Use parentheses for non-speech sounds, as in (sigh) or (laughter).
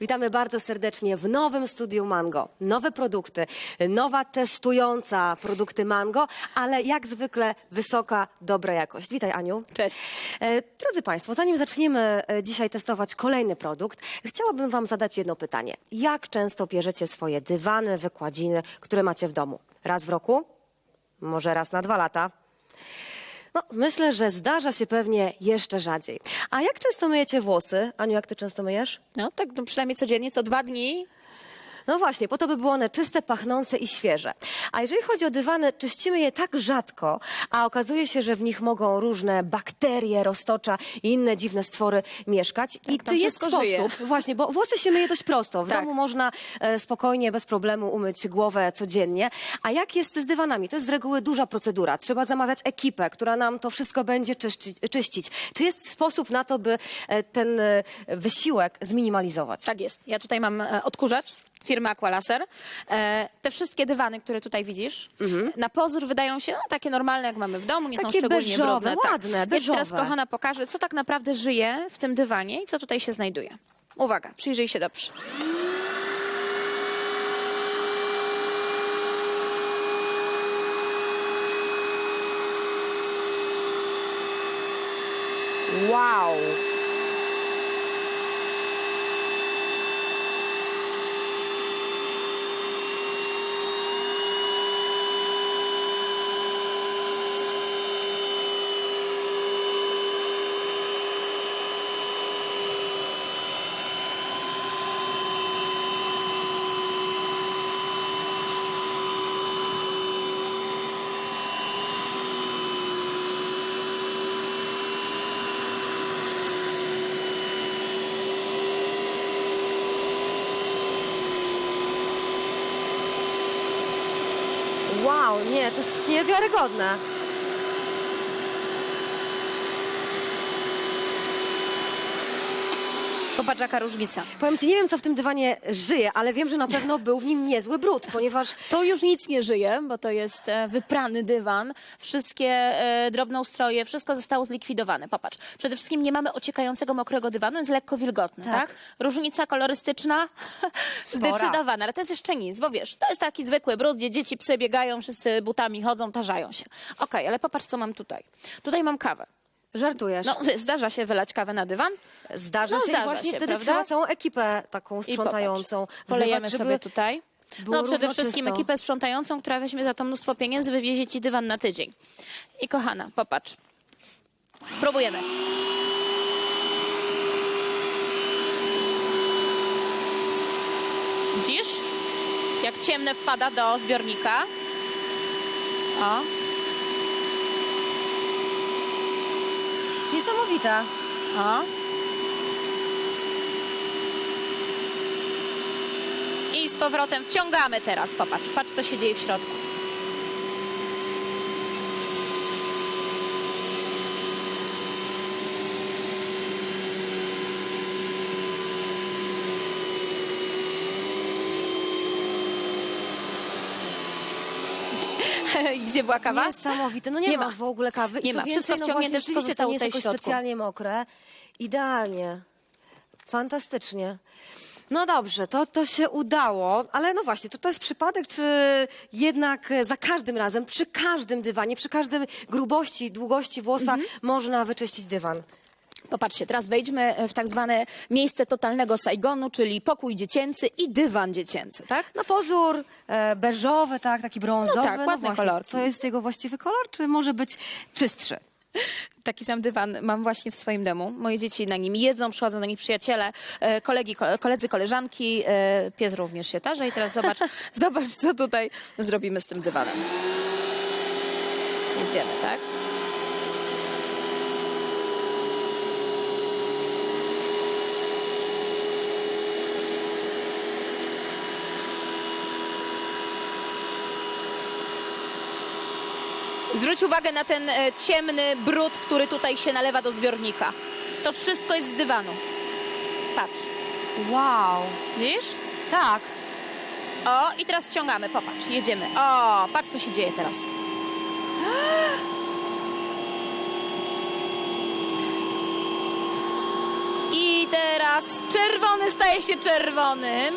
Witamy bardzo serdecznie w nowym studiu Mango. Nowe produkty, nowa testująca produkty Mango, ale jak zwykle wysoka, dobra jakość. Witaj Aniu. Cześć. E, Drodzy Państwo, zanim zaczniemy e, dzisiaj testować kolejny produkt, chciałabym Wam zadać jedno pytanie. Jak często bierzecie swoje dywany, wykładziny, które macie w domu? Raz w roku? Może raz na dwa lata? No, myślę, że zdarza się pewnie jeszcze rzadziej. A jak często myjecie włosy? Aniu, jak Ty często myjesz? No tak no, przynajmniej codziennie, co dwa dni. No właśnie, po to by były one czyste, pachnące i świeże. A jeżeli chodzi o dywany, czyścimy je tak rzadko, a okazuje się, że w nich mogą różne bakterie, roztocza i inne dziwne stwory mieszkać. I tam czy jest sposób, żyje. właśnie, bo włosy się myje dość prosto. W Tak. domu można e, spokojnie, bez problemu umyć głowę codziennie. A jak jest z dywanami? To jest z reguły duża procedura. Trzeba zamawiać ekipę, która nam to wszystko będzie czyści, czyścić. Czy jest sposób na to, by e, ten e, wysiłek zminimalizować? Tak jest. Ja tutaj mam e, odkurzacz firmy Aqualaser. E, te wszystkie dywany, które tutaj widzisz, na pozór wydają się no, takie normalne, jak mamy w domu, nie są Takie szczególnie beżowe, brudne. ładne, Ja ci teraz, beżowe. kochana, pokażę, co tak naprawdę żyje w tym dywanie i co tutaj się znajduje. Uwaga, przyjrzyj się dobrze. Wow! Wow, nie, to jest niewiarygodne. Popatrz, jaka różnica. Powiem ci, nie wiem, co w tym dywanie żyje, ale wiem, że na pewno był w nim niezły brud, ponieważ To już nic nie żyje, bo to jest e, wyprany dywan. Wszystkie e, drobnoustroje, wszystko zostało zlikwidowane. Popatrz, przede wszystkim nie mamy ociekającego, mokrego dywanu, jest lekko wilgotny, tak? Tak. Różnica kolorystyczna (laughs) Spora. zdecydowana, ale to jest jeszcze nic, bo wiesz, to jest taki zwykły brud, gdzie dzieci, psy biegają, wszyscy butami chodzą, tarzają się. Okej, ale popatrz, co mam tutaj. Tutaj mam kawę. Żartujesz. No, zdarza się wylać kawę na dywan. zdarza no, się i zdarza właśnie się, wtedy prawda? trzeba całą ekipę taką I sprzątającą polejemy żeby sobie tutaj. było No przede wszystkim czysto. ekipę sprzątającą, która weźmie za to mnóstwo pieniędzy, wywiezie ci dywan na tydzień. I kochana, popatrz. Próbujemy. Widzisz? Jak ciemne wpada do zbiornika. O, Niesamowite. o. I z powrotem wciągamy teraz. Popatrz, patrz co się dzieje w środku. (laughs) Gdzie była kawa? Niesamowite. No nie, Nie ma ma. w ogóle kawy. Nie co ma. Więcej, Wszystko no wciągnięte, właśnie, wszystko rzeczywiście zostało nie jest tutaj w jakoś środku. specjalnie mokre. Idealnie. Fantastycznie. No dobrze, to, to się udało, ale no właśnie, to, to jest przypadek, czy jednak e, za każdym razem, przy każdym dywanie, przy każdej grubości, długości włosa Mhm. można wyczyścić dywan? Popatrzcie, teraz wejdźmy w tak zwane miejsce totalnego Saigonu, czyli pokój dziecięcy i dywan dziecięcy, tak? Na pozór e, beżowy, tak, taki brązowy. No tak, ładne właśnie, kolorki. To jest jego właściwy kolor, czy może być czystszy? Taki sam dywan mam właśnie w swoim domu. Moje dzieci na nim jedzą, przychodzą na nich przyjaciele, e, kolegi, ko- koledzy, koleżanki. e, Pies również się tarza i teraz zobacz, (laughs) zobacz, co tutaj zrobimy z tym dywanem. Jedziemy, tak? Zwróć uwagę na ten e, ciemny brud, który tutaj się nalewa do zbiornika. To wszystko jest z dywanu. Patrz. Wow. Widzisz? Tak. O, i teraz ściągamy, popatrz, jedziemy. O, patrz co się dzieje teraz. I teraz czerwony staje się czerwonym.